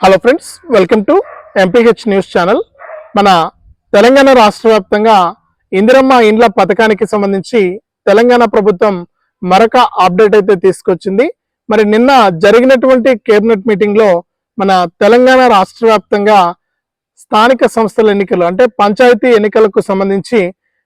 Hello friends welcome to MPH news channel మన తెలంగాణ రాష్ట్ర వ్యాప్తంగా ఇందిరమ్మ ఇండ్ల పథకానికి సంబంధించి తెలంగాణ ప్రభుత్వం మరొక అప్డేట్ అయితే తీసుకొచ్చింది. మరి నిన్న జరిగినటువంటి కేబినెట్ మీటింగ్లో మన తెలంగాణ రాష్ట్ర వ్యాప్తంగా స్థానిక సంస్థల ఎన్నికలు అంటే పంచాయతీ ఎన్నికలకు సంబంధించి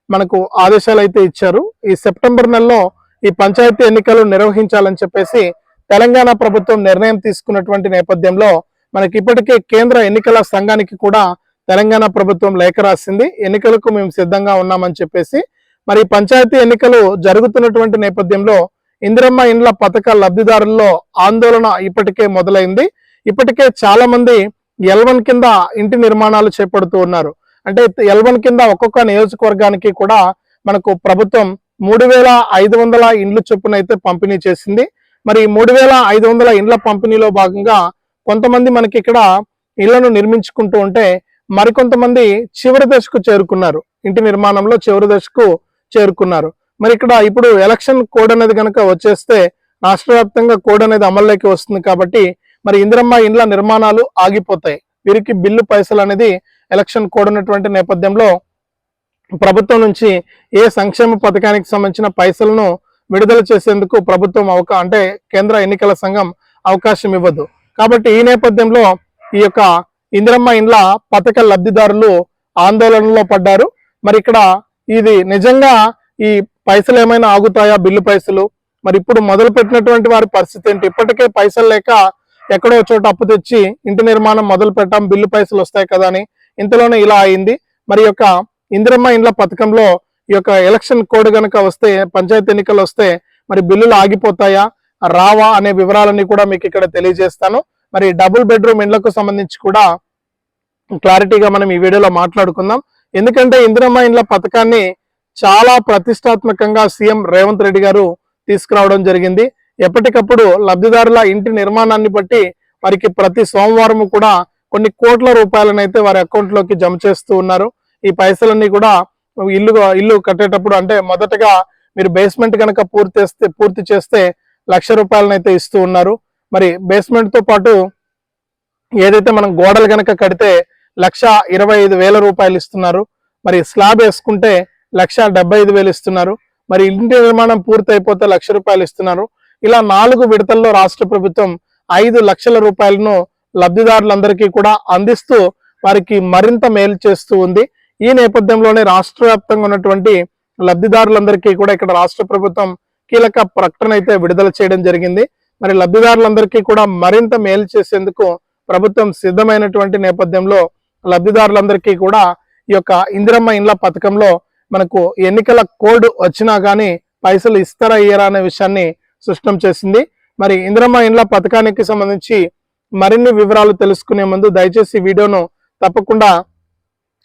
మనకు ఆదేశాలు అయితే ఇచ్చారు. ఈ సెప్టెంబర్ నెలలో ఈ పంచాయతీ ఎన్నికలు నిర్వహించాలని చెప్పేసి తెలంగాణ ప్రభుత్వం నిర్ణయం తీసుకున్నటువంటి నేపథ్యంలో మనకి ఇప్పటికే కేంద్ర ఎన్నికల సంఘానికి కూడా తెలంగాణ ప్రభుత్వం లేఖ రాసింది. ఎన్నికలకు మేము సిద్ధంగా ఉన్నామని చెప్పేసి మరి పంచాయతీ ఎన్నికలు జరుగుతున్నటువంటి నేపథ్యంలో ఇందిరమ్మ ఇండ్ల పథక లబ్ధిదారుల్లో ఆందోళన ఇప్పటికే మొదలైంది. ఇప్పటికే చాలా మంది ఎల్వన్ కింద ఇంటి నిర్మాణాలు చేపడుతూ ఉన్నారు. అంటే ఎల్వన్ కింద ఒక్కొక్క నియోజకవర్గానికి కూడా మనకు ప్రభుత్వం మూడు వేల ఐదు వందల ఇండ్లు చొప్పున అయితే పంపిణీ చేసింది. మరి మూడు వేల ఐదు వందల ఇండ్ల పంపిణీలో భాగంగా కొంతమంది మనకి ఇక్కడ ఇళ్ళను నిర్మించుకుంటూ ఉంటే మరికొంతమంది చివరి దశకు చేరుకున్నారు. ఇంటి నిర్మాణంలో చివరి దశకు చేరుకున్నారు. మరి ఇక్కడ ఇప్పుడు ఎలక్షన్ కోడ్ అనేది కనుక వచ్చేస్తే రాష్ట్ర వ్యాప్తంగా కోడ్ అనేది అమల్లోకి వస్తుంది కాబట్టి మరి ఇందిరమ్మ ఇండ్ల నిర్మాణాలు ఆగిపోతాయి. వీరికి బిల్లు పైసలు అనేది ఎలక్షన్ కోడ్ ఉన్నటువంటి నేపథ్యంలో ప్రభుత్వం నుంచి ఏ సంక్షేమ పథకానికి సంబంధించిన పైసలను విడుదల చేసేందుకు ప్రభుత్వం అవకా అంటే కేంద్ర ఎన్నికల సంఘం అవకాశం ఇవ్వదు. కాబట్టి ఈ నేపథ్యంలో ఈ యొక్క ఇందిరమ్మ ఇండ్ల పథక లబ్ధిదారులు ఆందోళనలో పడ్డారు. మరి ఇక్కడ ఇది నిజంగా ఈ పైసలు ఏమైనా ఆగుతాయా? బిల్లు పైసలు. మరి ఇప్పుడు మొదలు పెట్టినటువంటి వారి పరిస్థితి ఏంటి? ఇప్పటికే పైసలు లేక ఎక్కడో చోట అప్పు తెచ్చి ఇంటి నిర్మాణం మొదలు పెట్టాం బిల్లు పైసలు వస్తాయి కదా అని ఇంతలోనే ఇలా అయింది. మరి యొక్క ఇందిరమ్మ ఇండ్ల పథకంలో ఈ యొక్క ఎలక్షన్ కోడ్ గనక వస్తే పంచాయతీ ఎన్నికలు వస్తే మరి బిల్లులు ఆగిపోతాయా? రావా అనే వివరాలన్నీ కూడా మీకు ఇక్కడ తెలియజేస్తాను. మరి డబుల్ బెడ్రూమ్ ఇండ్లకు సంబంధించి కూడా క్లారిటీగా మనం ఈ వీడియోలో మాట్లాడుకుందాం. ఎందుకంటే ఇందిరమ్మ ఇండ్ల పథకాన్ని చాలా ప్రతిష్టాత్మకంగా సీఎం రేవంత్ రెడ్డి గారు తీసుకురావడం జరిగింది. ఎప్పటికప్పుడు లబ్ధిదారుల ఇంటి నిర్మాణాన్ని బట్టి వారికి ప్రతి సోమవారం కూడా కొన్ని కోట్ల రూపాయలనైతే వారి అకౌంట్లోకి జమ చేస్తూ ఉన్నారు. ఈ పైసలన్నీ కూడా ఇల్లు ఇల్లు కట్టేటప్పుడు అంటే మొదటగా మీరు బేస్మెంట్ కనుక పూర్తి పూర్తి చేస్తే లక్ష రూపాయలనైతే ఇస్తూ ఉన్నారు. మరి బేస్మెంట్తో పాటు ఏదైతే మనం గోడలు కనుక కడితే లక్ష ఇరవై ఐదు వేల రూపాయలు ఇస్తున్నారు. మరి స్లాబ్ వేసుకుంటే లక్ష డెబ్బై ఐదు వేలు ఇస్తున్నారు. మరి ఇంటి నిర్మాణం పూర్తి అయిపోతే లక్ష రూపాయలు ఇస్తున్నారు. ఇలా నాలుగు విడతల్లో రాష్ట్ర ప్రభుత్వం ఐదు లక్షల రూపాయలను లబ్ధిదారులందరికీ కూడా అందిస్తూ వారికి మరింత మేలు చేస్తూ ఉంది. ఈ నేపథ్యంలోనే రాష్ట్ర వ్యాప్తంగా ఉన్నటువంటి లబ్ధిదారులందరికీ కూడా ఇక్కడ రాష్ట్ర ప్రభుత్వం కీలక ప్రకటన అయితే విడుదల చేయడం జరిగింది. మరి లబ్ధిదారులందరికీ కూడా మరింత మేలు చేసేందుకు ప్రభుత్వం సిద్ధమైనటువంటి నేపథ్యంలో లబ్ధిదారులందరికీ కూడా ఈ యొక్క ఇందిరమ్మ ఇండ్ల పథకంలో మనకు ఎన్నికల కోడ్ వచ్చినా కానీ పైసలు ఇస్తారా ఇయ్యరా అనే విషయాన్ని స్పష్టం చేసింది. మరి ఇందిరమ్మ ఇండ్ల పథకానికి సంబంధించి మరిన్ని వివరాలు తెలుసుకునే ముందు దయచేసి వీడియోను తప్పకుండా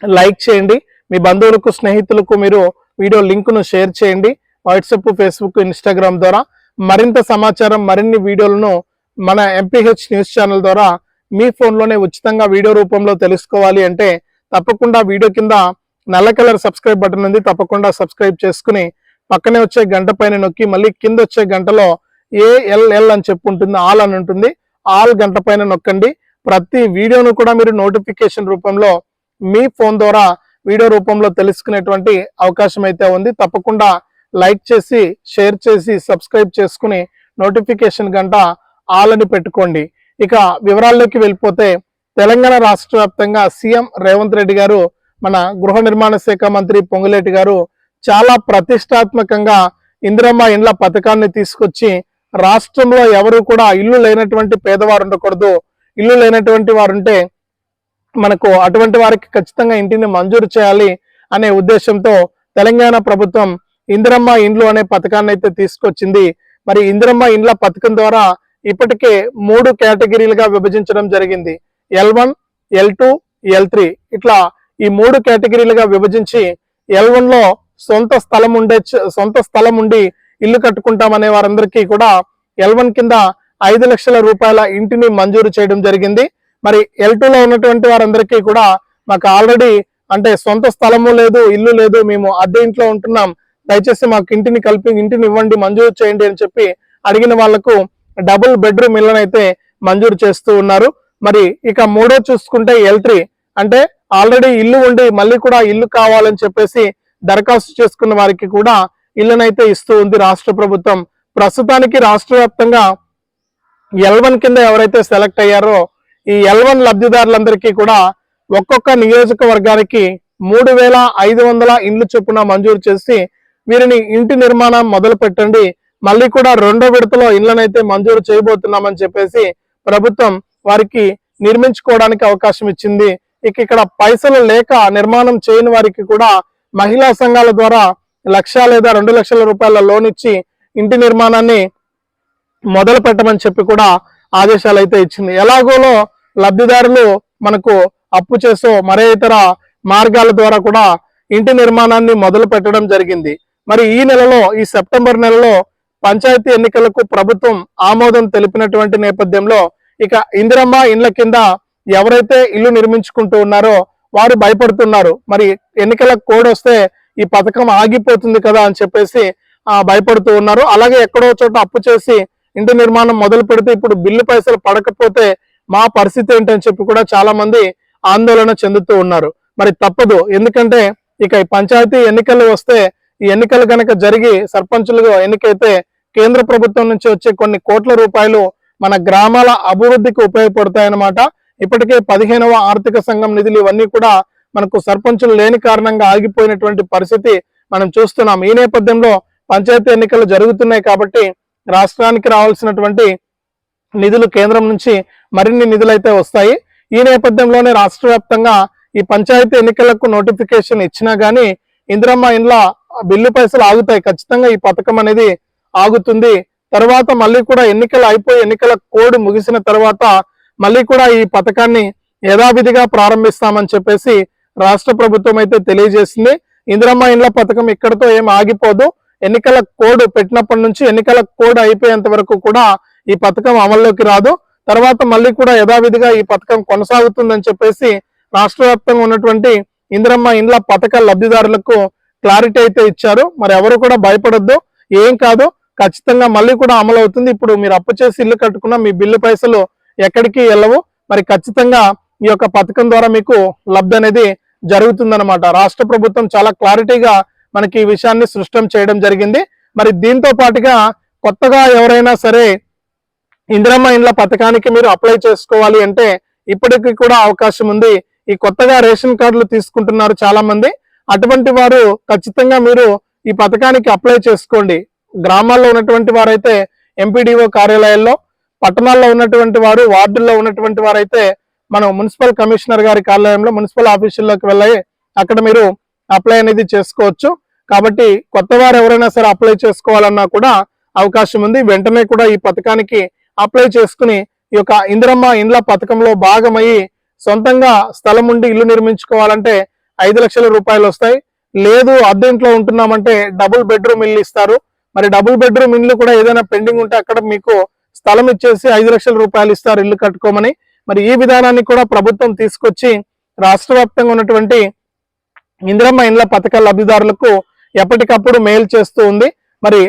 లైక్ చేయండి. మీ బంధువులకు స్నేహితులకు మీరు వీడియో లింకును షేర్ చేయండి. వాట్సాప్ ఫేస్బుక్ ఇన్స్టాగ్రామ్ ద్వారా మరింత సమాచారం మరిన్ని వీడియోలను మన ఎంపీహెచ్ న్యూస్ ఛానల్ ద్వారా మీ ఫోన్లోనే ఉచితంగా వీడియో రూపంలో తెలుసుకోవాలి అంటే తప్పకుండా వీడియో కింద నల్ల కలర్ సబ్స్క్రైబ్ బటన్ ఉంది. తప్పకుండా సబ్స్క్రైబ్ చేసుకుని పక్కనే వచ్చే గంట పైన నొక్కి మళ్ళీ కింద వచ్చే గంటలో ఏఎల్ఎల్ అని చెప్పి ఉంటుంది. ఆల్ అని ఉంటుంది. ఆల్ గంట పైన నొక్కండి. ప్రతి వీడియోను కూడా మీరు నోటిఫికేషన్ రూపంలో మీ ఫోన్ ద్వారా వీడియో రూపంలో తెలుసుకునేటువంటి అవకాశం అయితే ఉంది. తప్పకుండా లైక్ చేసి షేర్ చేసి సబ్స్క్రైబ్ చేసుకుని నోటిఫికేషన్ గంట ఆల్ అని పెట్టుకోండి. ఇక వివరాల్లోకి వెళ్ళిపోతే తెలంగాణ రాష్ట్ర వ్యాప్తంగా సీఎం రేవంత్ రెడ్డి గారు మన గృహ నిర్మాణ శాఖ మంత్రి పొంగులేటి గారు చాలా ప్రతిష్టాత్మకంగా ఇందిరమ్మ ఇండ్ల పథకాన్ని తీసుకొచ్చి రాష్ట్రంలో ఎవరు కూడా ఇల్లు లేనటువంటి పేదవారు ఉండకూడదు. ఇల్లు లేనటువంటి వారు ఉంటే మనకు అటువంటి వారికి ఖచ్చితంగా ఇంటిని మంజూరు చేయాలి అనే ఉద్దేశంతో తెలంగాణ ప్రభుత్వం ఇందిరమ్మ ఇండ్లు అనే పథకాన్ని అయితే తీసుకొచ్చింది. మరి ఇందిరమ్మ ఇండ్ల పథకం ద్వారా ఇప్పటికే మూడు కేటగిరీలుగా విభజించడం జరిగింది. L one L two L three ఇట్లా ఈ మూడు కేటగిరీలుగా విభజించి ఎల్ వన్లో సొంత స్థలం ఉండే సొంత స్థలం ఉండి ఇల్లు కట్టుకుంటామనే వారందరికీ కూడా ఎల్ వన్ కింద ఐదు లక్షల రూపాయల ఇంటిని మంజూరు చేయడం జరిగింది. మరి ఎల్ టూలో ఉన్నటువంటి వారందరికీ కూడా మాకు ఆల్రెడీ అంటే సొంత స్థలము లేదు ఇల్లు లేదు మేము అద్దె ఇంట్లో ఉంటున్నాం. దయచేసి మాకు ఇంటిని కలిపి ఇంటిని ఇవ్వండి మంజూరు చేయండి అని చెప్పి అడిగిన వాళ్ళకు డబుల్ బెడ్రూమ్ ఇళ్ళనైతే మంజూరు చేస్తూ ఉన్నారు. మరి ఇక మూడో చూసుకుంటే ఎల్ట్రీ అంటే ఆల్రెడీ ఇల్లు ఉండి మళ్ళీ కూడా ఇల్లు కావాలని చెప్పేసి దరఖాస్తు చేసుకున్న వారికి కూడా ఇల్లునైతే ఇస్తూ ఉంది రాష్ట్ర ప్రభుత్వం. ప్రస్తుతానికి రాష్ట్ర వ్యాప్తంగా ఎల్ వన్ కింద ఎవరైతే సెలెక్ట్ అయ్యారో ఈ ఎల్ వన్ లబ్ధిదారులందరికీ కూడా ఒక్కొక్క నియోజకవర్గానికి మూడు వేల ఐదు వందల ఇండ్లు చొప్పున మంజూరు చేసి వీరిని ఇంటి నిర్మాణం మొదలు పెట్టండి. మళ్ళీ కూడా రెండో విడతలో ఇళ్ళనైతే మంజూరు చేయబోతున్నామని చెప్పేసి ప్రభుత్వం వారికి నిర్మించుకోవడానికి అవకాశం ఇచ్చింది. ఇక ఇక్కడ పైసలు లేక నిర్మాణం చేయని వారికి కూడా మహిళా సంఘాల ద్వారా లక్ష లేదా రెండు లక్షల రూపాయల లోన్ ఇచ్చి ఇంటి నిర్మాణాన్ని మొదలు పెట్టమని చెప్పి కూడా ఆదేశాలు అయితే ఇచ్చింది. ఎలాగోలో లబ్ధిదారులు మనకు అప్పు చేసో మరే ఇతర మార్గాల ద్వారా కూడా ఇంటి నిర్మాణాన్ని మొదలు పెట్టడం జరిగింది. మరి ఈ నెలలో ఈ సెప్టెంబర్ నెలలో పంచాయతీ ఎన్నికలకు ప్రభుత్వం ఆమోదం తెలిపినటువంటి నేపథ్యంలో ఇక ఇందిరమ్మ ఇండ్ల కింద ఎవరైతే ఇల్లు నిర్మించుకుంటూ ఉన్నారో వారు భయపడుతున్నారు. మరి ఎన్నికల కోడ్ వస్తే ఈ పథకం ఆగిపోతుంది కదా అని చెప్పేసి భయపడుతూ ఉన్నారు. అలాగే ఎక్కడో చోట అప్పు చేసి ఇంటి నిర్మాణం మొదలు పెడితే ఇప్పుడు బిల్లు పైసలు పడకపోతే మా పరిస్థితి ఏంటని చెప్పి కూడా చాలా మంది ఆందోళన చెందుతూ ఉన్నారు. మరి తప్పదు. ఎందుకంటే ఇక ఈ పంచాయతీ ఎన్నికలు వస్తే ఈ ఎన్నికలు కనుక జరిగి సర్పంచులుగా ఎన్నికైతే కేంద్ర ప్రభుత్వం నుంచి వచ్చే కొన్ని కోట్ల రూపాయలు మన గ్రామాల అభివృద్ధికి ఉపయోగపడతాయన్నమాట. ఇప్పటికే పదిహేనవ ఆర్థిక సంఘం నిధులు ఇవన్నీ కూడా మనకు సర్పంచులు లేని కారణంగా ఆగిపోయినటువంటి పరిస్థితి మనం చూస్తున్నాం. ఈ నేపథ్యంలో పంచాయతీ ఎన్నికలు జరుగుతున్నాయి కాబట్టి రాష్ట్రానికి రావాల్సినటువంటి నిధులు కేంద్రం నుంచి మరిన్ని నిధులు అయితే వస్తాయి. ఈ నేపథ్యంలోనే రాష్ట్ర వ్యాప్తంగా ఈ పంచాయతీ ఎన్నికలకు నోటిఫికేషన్ ఇచ్చినా గానీ ఇందిరమ్మ ఇండ్ల బిల్లు పైసలు ఆగుతాయి. ఖచ్చితంగా ఈ పథకం అనేది ఆగుతుంది. తర్వాత మళ్ళీ కూడా ఎన్నికలు అయిపోయి ఎన్నికల కోడ్ ముగిసిన తర్వాత మళ్ళీ కూడా ఈ పథకాన్ని యథావిధిగా ప్రారంభిస్తామని చెప్పేసి రాష్ట్ర ప్రభుత్వం అయితే తెలియజేసింది. ఇందిరమ్మ ఇండ్ల పథకం ఇక్కడతో ఏం ఆగిపోదు. ఎన్నికల కోడ్ పెట్టినప్పటి నుంచి ఎన్నికల కోడ్ అయిపోయేంత వరకు కూడా ఈ పథకం అమల్లోకి రాదు. తర్వాత మళ్ళీ కూడా యథావిధిగా ఈ పథకం కొనసాగుతుందని చెప్పేసి రాష్ట్ర వ్యాప్తంగా ఉన్నటువంటి ఇందిరమ్మ ఇండ్ల పథక లబ్ధిదారులకు క్లారిటీ అయితే ఇచ్చారు. మరి ఎవరు కూడా భయపడొద్దు. ఏం కాదు. ఖచ్చితంగా మళ్ళీ కూడా అమలు అవుతుంది. ఇప్పుడు మీరు అప్పు చేసి ఇల్లు కట్టుకున్న మీ బిల్లు పైసలు ఎక్కడికి వెళ్ళవు. మరి ఖచ్చితంగా ఈ యొక్క పథకం ద్వారా మీకు లబ్ధి అనేది జరుగుతుందన్నమాట. రాష్ట్ర ప్రభుత్వం చాలా క్లారిటీగా మనకి ఈ విషయాన్ని సృష్టం చేయడం జరిగింది. మరి దీంతో పాటుగా కొత్తగా ఎవరైనా సరే ఇందిరమ్మ ఇండ్ల పథకానికి మీరు అప్లై చేసుకోవాలి అంటే ఇప్పటికి కూడా అవకాశం ఉంది. ఈ కొత్తగా రేషన్ కార్డులు తీసుకుంటున్నారు చాలా మంది అటువంటి వారు ఖచ్చితంగా మీరు ఈ పథకానికి అప్లై చేసుకోండి. గ్రామాల్లో ఉన్నటువంటి వారైతే ఎంపీడీఓ కార్యాలయాల్లో పట్టణాల్లో ఉన్నటువంటి వారు వార్డుల్లో ఉన్నటువంటి వారైతే మనం మున్సిపల్ కమిషనర్ గారి కార్యాలయంలో మున్సిపల్ ఆఫీసుల్లోకి వెళ్ళి అక్కడ మీరు అప్లై అనేది చేసుకోవచ్చు. కాబట్టి కొత్త వారు ఎవరైనా సరే అప్లై చేసుకోవాలన్నా కూడా అవకాశం ఉంది. వెంటనే కూడా ఈ పథకానికి అప్లై చేసుకుని ఈ యొక్క ఇందిరమ్మ ఇండ్ల పథకంలో భాగమయ్యి సొంతంగా స్థలం ఉండి ఇల్లు నిర్మించుకోవాలంటే ఐదు లక్షల రూపాయలు వస్తాయి. లేదు అద్దె ఇంట్లో ఉంటున్నామంటే డబుల్ బెడ్రూమ్ ఇల్లు ఇస్తారు. మరి డబుల్ బెడ్రూమ్ ఇల్లు కూడా ఏదైనా పెండింగ్ ఉంటే అక్కడ మీకు స్థలం ఇచ్చేసి ఐదు లక్షల రూపాయలు ఇస్తారు ఇల్లు కట్టుకోమని. మరి ఈ విధానాన్ని కూడా ప్రభుత్వం తీసుకొచ్చి రాష్ట్ర వ్యాప్తంగా ఉన్నటువంటి ఇందిరమ్మ ఇండ్ల పథక లబ్ధిదారులకు ఎప్పటికప్పుడు మెయిల్ చేస్తూ ఉంది. మరి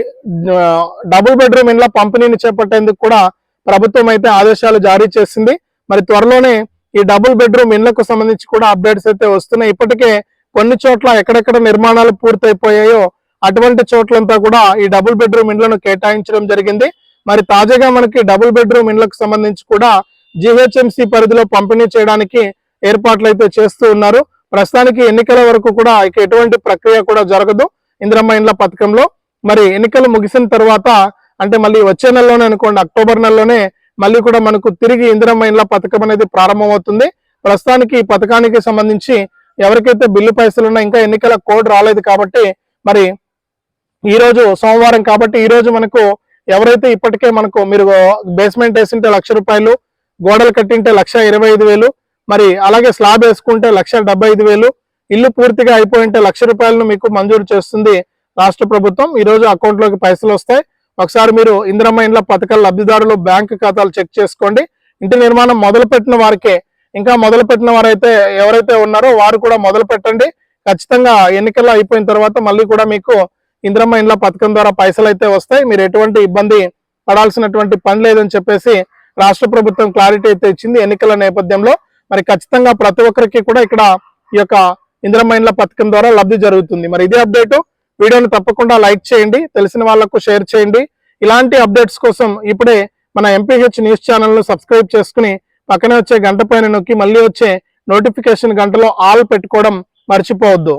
డబుల్ బెడ్రూమ్ ఇండ్ల పంపిణీని చేపట్టేందుకు కూడా ప్రభుత్వం అయితే ఆదేశాలు జారీ చేసింది. మరి త్వరలోనే ఈ డబుల్ బెడ్రూమ్ ఇండ్లకు సంబంధించి కూడా అప్డేట్స్ అయితే వస్తున్నాయి. ఇప్పటికే కొన్ని చోట్ల ఎక్కడెక్కడ నిర్మాణాలు పూర్తయిపోయాయో అటువంటి చోట్లంతా కూడా ఈ డబుల్ బెడ్రూమ్ ఇండ్లను కేటాయించడం జరిగింది. మరి తాజాగా మనకి డబుల్ బెడ్రూమ్ ఇండ్లకు సంబంధించి కూడా జిహెచ్ఎంసి పరిధిలో పంపిణీ చేయడానికి ఏర్పాట్లు అయితే చేస్తూ ఉన్నారు. ప్రస్తుతానికి ఎన్నికల వరకు కూడా ఇక ఎటువంటి ప్రక్రియ కూడా జరగదు ఇందిరమ్మ ఇండ్ల పథకంలో. మరి ఎన్నికలు ముగిసిన తర్వాత అంటే మళ్ళీ వచ్చే నెలలోనే అనుకోండి అక్టోబర్ నెలలోనే మళ్ళీ కూడా మనకు తిరిగి ఇందిరమ్మ ఇండ్ల పథకం అనేది ప్రారంభమవుతుంది. ప్రస్తుతానికి ఈ పథకానికి సంబంధించి ఎవరికైతే బిల్లు పైసలు ఉన్నా ఇంకా ఎన్నికల కోడ్ రాలేదు కాబట్టి మరి ఈ రోజు సోమవారం కాబట్టి ఈ రోజు మనకు ఎవరైతే ఇప్పటికే మనకు మీరు బేస్మెంట్ వేసింటే లక్ష రూపాయలు గోడలు కట్టింటే లక్ష ఇరవై ఐదు వేలు మరి అలాగే స్లాబ్ వేసుకుంటే లక్ష డెబ్బై ఐదు వేలు ఇల్లు పూర్తిగా అయిపోయింటే లక్ష రూపాయలను మీకు మంజూరు చేస్తుంది రాష్ట్ర ప్రభుత్వం. ఈ రోజు అకౌంట్లోకి పైసలు వస్తాయి. ఒకసారి మీరు ఇందిరమ్మ ఇండ్ల పథకాల లబ్ధిదారులు బ్యాంకు ఖాతాలు చెక్ చేసుకోండి. ఇంటి నిర్మాణం మొదలు పెట్టిన వారికే ఇంకా మొదలు పెట్టిన వారైతే ఎవరైతే ఉన్నారో వారు కూడా మొదలు పెట్టండి. ఖచ్చితంగా ఎన్నికలు అయిపోయిన తర్వాత మళ్ళీ కూడా మీకు ఇందిరమ్మ ఇండ్ల పథకం ద్వారా పైసలు అయితే వస్తాయి. మీరు ఎటువంటి ఇబ్బంది పడాల్సినటువంటి పని లేదని చెప్పేసి రాష్ట్ర ప్రభుత్వం క్లారిటీ అయితే ఇచ్చింది ఎన్నికల నేపథ్యంలో. మరి ఖచ్చితంగా ప్రతి ఒక్కరికి కూడా ఇక్కడ ఈ యొక్క ఇందిరమ్మ ఇండ్ల పథకం ద్వారా లబ్ధి జరుగుతుంది. మరి ఇదే అప్డేటు. వీడియోని తప్పకుండా లైక్ చేయండి తెలిసిన వాళ్ళకు షేర్ చేయండి. ఇలాంటి అప్డేట్స్ కోసం ఇప్పుడే మన ఎంపీహెచ్ న్యూస్ ఛానల్ను సబ్స్క్రైబ్ చేసుకుని పక్కనే వచ్చే గంట పైన నొక్కి మళ్ళీ వచ్చే నోటిఫికేషన్ గంటలో ఆల్ పెట్టుకోవడం మర్చిపోవద్దు.